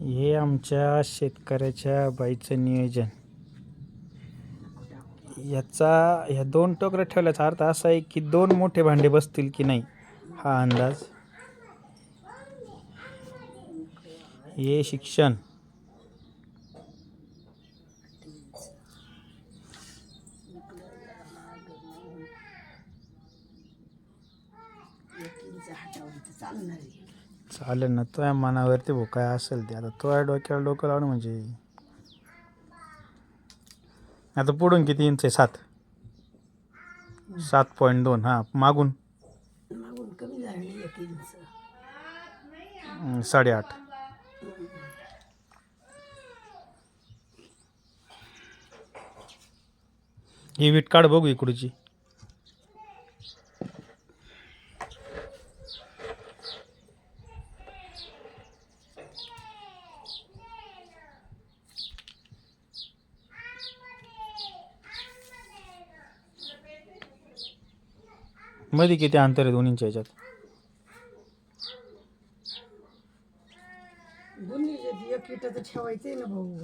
हे आमच्या शेतकऱ्याच्या बाईचं नियोजन. याचा ह्या दोन टोकऱ्या ठेवल्याचा अर्थ असा आहे की दोन मोठे भांडे बसतील की नाही हा अंदाज. हे शिक्षण. चालणार आहे. चालेल ना तो मनावरती भाऊ काय असेल ते. आता तो आहे डोक्याला डोकं लावणं म्हणजे. आता पुढून किती इंच आहे? सात. सात पॉईंट दोन हां. मागून? मागून कमी झाली एक इंच अं, साडेआठ. ही वीट काढ बघू इकडची. मध्ये किती अंतर आहे दोन्हींच्या ह्याच्यात दोन्ही एक इथं तर ठेवायचंय ना भाऊ.